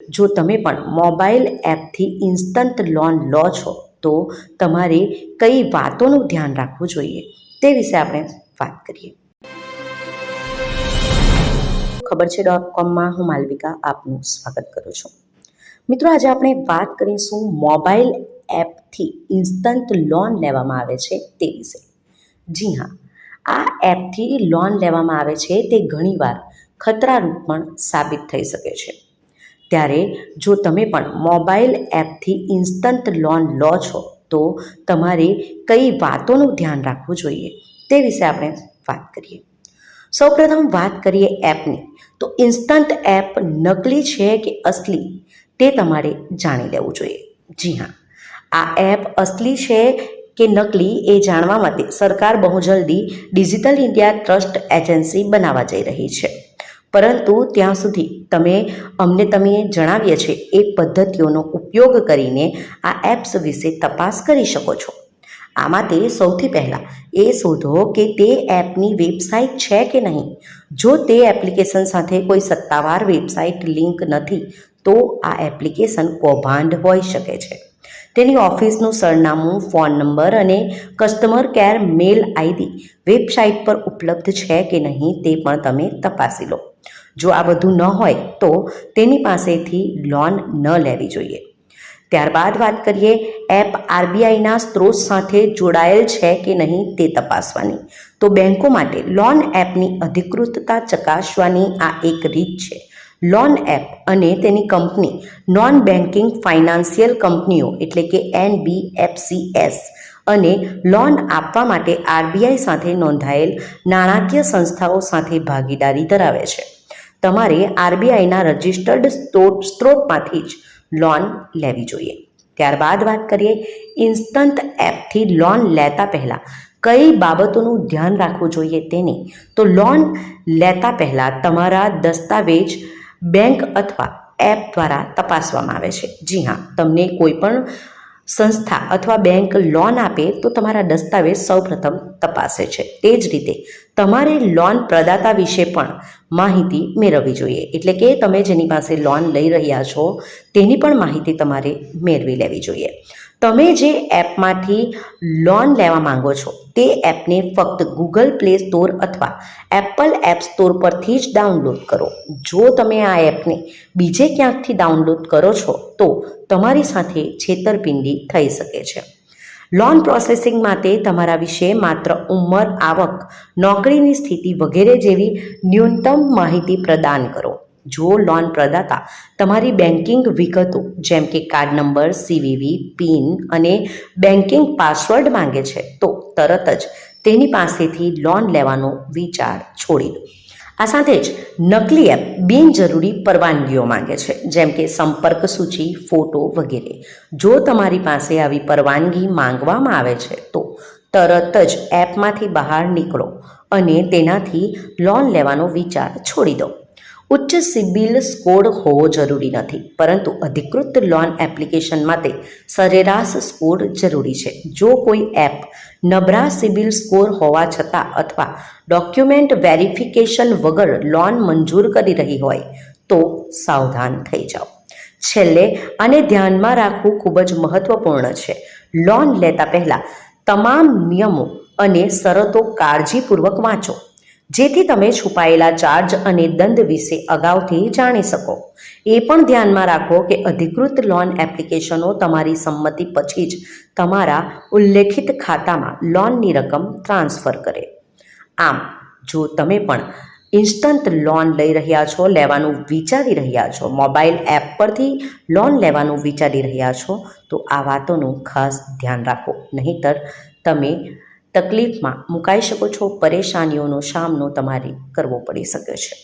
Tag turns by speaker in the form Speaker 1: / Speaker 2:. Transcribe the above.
Speaker 1: જો તમે પણ મોબાઈલ એપથી ઇન્સ્ટન્ટ લોન લો છો, તો તમારે કઈ વાતોનું ધ્યાન રાખવું જોઈએ તે વિશે આપણે વાત કરીએ. ખબર છે ડોટ કોમમાં હું માલવિકા આપનું સ્વાગત કરું છું. મિત્રો, આજે આપણે વાત કરીશું મોબાઈલ એપથી ઇન્સ્ટન્ટ લોન લેવામાં આવે છે તે વિશે. જી હા, આ એપથી લોન લેવામાં આવે છે તે ઘણીવાર ખતરારૂપ પણ સાબિત થઈ શકે છે. ત્યારે જો તમે પણ મોબાઈલ એપથી ઇન્સ્ટન્ટ લોન લો છો, તો તમારે કઈ વાતોનું ધ્યાન રાખવું જોઈએ તે વિશે આપણે વાત કરીએ. સૌપ્રથમ વાત કરીએ એપની. તો ઇન્સ્ટન્ટ એપ નકલી છે કે અસલી તે તમારે જાણી લેવું જોઈએ. જી હા, આ એપ અસલી છે કે નકલી એ જાણવા માટે સરકાર બહુ જલ્દી ડિજિટલ ઇન્ડિયા ટ્રસ્ટ એજન્સી બનાવવા જઈ રહી છે. પરંતુ ત્યાં સુધી તમે અમને તમે જણાવીએ છે એ પદ્ધતિઓનો ઉપયોગ કરીને આ એપ્સ વિશે તપાસ કરી શકો છો. આ માટે સૌથી પહેલાં એ શોધો કે તે એપની વેબસાઇટ છે કે નહીં. જો તે એપ્લિકેશન સાથે કોઈ સત્તાવાર વેબસાઇટ લિંક નથી, તો આ એપ્લિકેશન કૌભાંડ હોઈ શકે છે. તેની ઓફિસનું સરનામું ફોન નંબર અને customer care mail ID website પર ઉપલબ્ધ છે કે નહીં તે પણ તમે તપાસી લો. જો આ બધું ન હોય તો તેની પાસેથી લોન ન લેવી જોઈએ. ત્યારબાદ વાત કરીએ, એપ આરબીઆઈના સ્ત્રોત સાથે જોડાયેલ છે કે નહીં તે તપાસવાની. તો બેન્કો માટે લોન એપની અધિકૃતતા ચકાસવાની આ એક રીત છે. લોન એપ અને તેની કંપની નોન બેન્કિંગ ફાઇનાન્સિયલ કંપનીઓ એટલે કે એનબીએફસીએસ અને લોન આપવા માટે આરબીઆઈ સાથે નોંધાયેલ નાણાકીય સંસ્થાઓ સાથે ભાગીદારી ધરાવે છે. તમારે આરબીઆઈના રજિસ્ટર્ડ સ્ત્રોત સ્ત્રોતમાંથી જ લોન લેવી જોઈએ. ત્યારબાદ વાત કરીએ ઇન્સ્ટન્ટ એપથી લોન લેતા પહેલાં કઈ બાબતોનું ધ્યાન રાખવું જોઈએ તેની? તો લોન લેતા પહેલાં તમારા દસ્તાવેજ બેંક અથવા એપ દ્વારા તપાસવામાં આવે છે. જી હા, તમને કોઈ પણ સંસ્થા અથવા બેંક લોન આપે તો તમારા દસ્તાવેજ સૌપ્રથમ તપાસે છે. તે જ રીતે તમારે લોન પ્રદાતા વિશે પણ માહિતી મેળવવી જોઈએ. એટલે કે તમે જેની પાસે લોન લઈ રહ્યા છો, તેની પણ માહિતી તમારે મેળવી લેવી જોઈએ. તમે જે એપમાંથી લોન લેવા માંગો છો, તે એપને ફક્ત ગૂગલ પ્લે સ્ટોર અથવા એપલ એપ સ્ટોર પરથી જ ડાઉનલોડ કરો. જો તમે આ એપને બીજે ક્યાંકથી ડાઉનલોડ કરો છો, તો તમારી સાથે છેતરપિંડી થઈ શકે છે. લોન પ્રોસેસિંગ માટે તમારા વિશે માત્ર ઉંમર, આવક, નોકરીની સ્થિતિ વગેરે જેવી ન્યૂનતમ માહિતી પ્રદાન કરો. જો લોન પ્રદાતા તમારી બેન્કિંગ વિગતો જેમ કે કાર્ડ નંબર, સીવીવી, પિન અને બેન્કિંગ પાસવર્ડ માંગે છે, તો તરત જ તેની પાસેથી લોન લેવાનો વિચાર છોડી દો. આ સાથે જ નકલી એપ બિનજરૂરી પરવાનગીઓ માંગે છે, જેમ કે સંપર્ક સૂચિ, ફોટો વગેરે. જો તમારી પાસે આવી પરવાનગી માંગવામાં આવે છે, તો તરત જ એપમાંથી બહાર નીકળો અને તેનાથી લોન લેવાનો વિચાર છોડી દો. ઉચ્ચ સિબિલ સ્કોર હોવો જરૂરી નથી, પરંતુ અધિકૃત લોન એપ્લિકેશન માટે સરેરાશ સ્કોર જરૂરી છે. જો કોઈ એપ નબળા સિબિલ સ્કોર હોવા છતાં અથવા ડોક્યુમેન્ટ વેરિફિકેશન વગર લોન મંજૂર કરી રહી હોય, તો સાવધાન થઈ જાઓ. છેલ્લે, આને ધ્યાનમાં રાખવું ખૂબ જ મહત્વપૂર્ણ છે. લોન લેતા પહેલાં તમામ નિયમો અને શરતો કાળજીપૂર્વક વાંચો. જેથી તમે છુપાયેલા ચાર્જ અને દંડ વિશે અગાઉથી જાણી શકો. એ પણ ધ્યાનમાં રાખો કે અધિકૃત લોન એપ્લિકેશનો તમારી સંમતિ પછી જ તમારા ઉલ્લેખિત ખાતામાં લોનની રકમ ટ્રાન્સફર કરે. આમ, જો તમે પણ ઇન્સ્ટન્ટ લોન લઈ રહ્યા છો, લેવાનું વિચારી રહ્યા છો મોબાઈલ એપ પરથી લોન લેવાનું વિચારી રહ્યા છો, તો આ વાતોનું ખાસ ધ્યાન રાખો. નહીંતર તમે તકલીફમાં મુકાઈ શકો છો પરેશાનીઓનો સામનો તમારે કરવો પડી શકે છે.